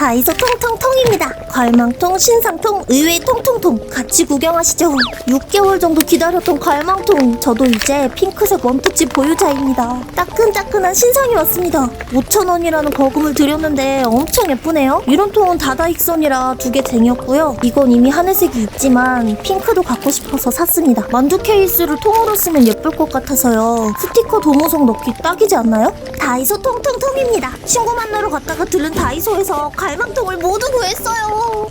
다이소 통통통입니다. 갈망통, 신상통, 의외 통통통 같이 구경하시죠. 6개월 정도 기다렸던 갈망통. 저도 이제 핑크색 원터치 보유자입니다. 따끈따끈한 신상이 왔습니다. 5,000원이라는 거금을 들였는데 엄청 예쁘네요. 이런 통은 다다익선이라 두 개 쟁였고요. 이건 이미 하늘색이 있지만 핑크도 갖고 싶어서 샀습니다. 만두 케이스를 통으로 쓰면 예쁠 것 같아서요. 스티커 도무송 넣기 딱이지 않나요? 다이소 통통통입니다. 친구 만나러 갔다가 들른 다이소에서 갈 망통을 모두 구했어요.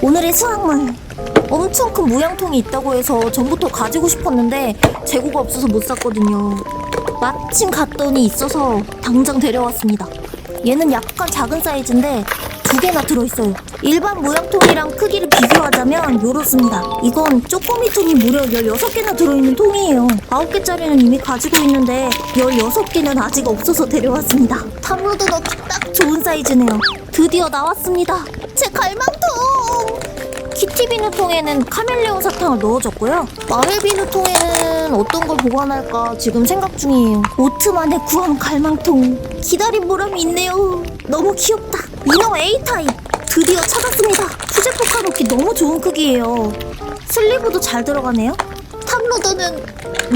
오늘의 수확물. 엄청 큰 무양통이 있다고 해서 전부터 가지고 싶었는데 재고가 없어서 못 샀거든요. 마침 갔더니 있어서 당장 데려왔습니다. 얘는 약간 작은 사이즈인데 두 개나 들어있어요. 일반 무양통이랑 크기를 비교하자면 요렇습니다. 이건 쪼꼬미 통이 무려 16개나 들어있는 통이에요. 9개짜리는 이미 가지고 있는데 16개는 아직 없어서 데려왔습니다. 탐로도 넣기 딱 좋은 사이즈네요. 드디어 나왔습니다. 제 갈망통! 키티 비누 통에는 카멜레온 사탕을 넣어줬고요. 마늘 비누 통에는 어떤 걸 보관할까 지금 생각 중이에요. 오트만에 구한 갈망통. 기다린 보람이 있네요. 너무 귀엽다. 이너 A 타입. 드디어 찾았습니다. 수제 포카 놓기 너무 좋은 크기예요. 슬리브도 잘 들어가네요. 탑로더는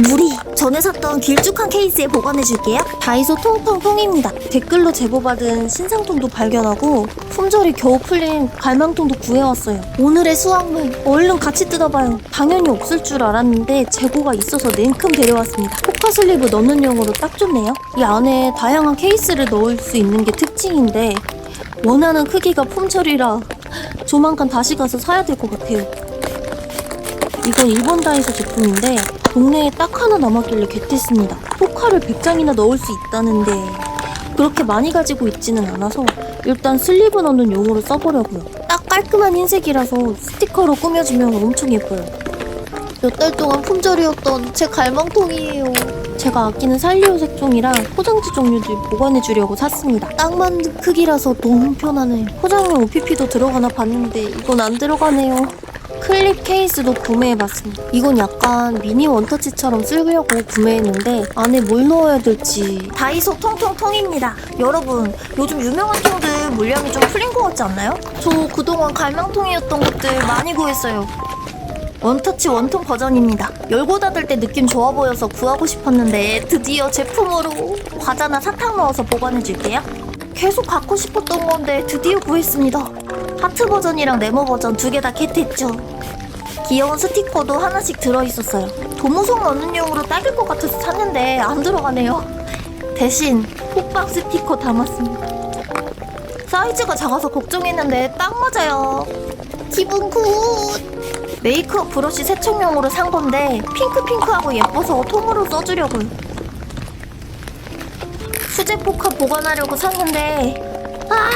무리. 전에 샀던 길쭉한 케이스에 보관해줄게요. 다이소 통통 통입니다. 댓글로 제보받은 신상통도 발견하고 품절이 겨우 풀린 갈망통도 구해왔어요. 오늘의 수확물 얼른 같이 뜯어봐요. 당연히 없을 줄 알았는데 재고가 있어서 냉큼 데려왔습니다. 포카 슬리브 넣는 용으로 딱 좋네요. 이 안에 다양한 케이스를 넣을 수 있는 게 특징인데 원하는 크기가 품절이라 조만간 다시 가서 사야 될 것 같아요. 이건 일본 다이소 제품인데 동네에 딱 하나 남았길래 겟했습니다. 포카를 100장이나 넣을 수 있다는데 그렇게 많이 가지고 있지는 않아서 일단 슬리브 넣는 용으로 써보려고요. 딱 깔끔한 흰색이라서 스티커로 꾸며주면 엄청 예뻐요. 몇 달 동안 품절이었던 제 갈망통이에요. 제가 아끼는 살리오 색종이랑 포장지 종류들 보관해주려고 샀습니다. 딱 맞는 크기라서 너무 편하네요. 포장용 OPP도 들어가나 봤는데 이건 안 들어가네요. 클립 케이스도 구매해봤습니다. 이건 약간 미니 원터치처럼 쓰려고 구매했는데 안에 뭘 넣어야 될지 다이소 통통통입니다. 여러분 요즘 유명한 통들 물량이 좀 풀린 것 같지 않나요? 저 그동안 갈망통이었던 것들 많이 구했어요. 원터치 원통 버전입니다. 열고 닫을 때 느낌 좋아 보여서 구하고 싶었는데 드디어 제품으로 과자나 사탕 넣어서 보관해줄게요. 계속 갖고 싶었던 건데 드디어 구했습니다. 하트 버전이랑 네모 버전 두 개다 겟했죠. 귀여운 스티커도 하나씩 들어있었어요. 도무송 넣는 용으로 딱일 것 같아서 샀는데 안 들어가네요. 대신 호박 스티커 담았습니다. 사이즈가 작아서 걱정했는데 딱 맞아요. 기분 굿! 메이크업 브러쉬 세척용으로 산 건데 핑크핑크하고 예뻐서 통으로 써주려고요. 수제 포카 보관하려고 샀는데 아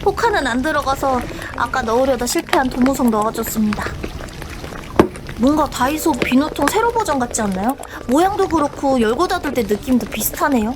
포카는 안 들어가서 아까 넣으려다 실패한 도무송 넣어줬습니다. 뭔가 다이소 비누통 세로 버전 같지 않나요? 모양도 그렇고 열고 닫을 때 느낌도 비슷하네요.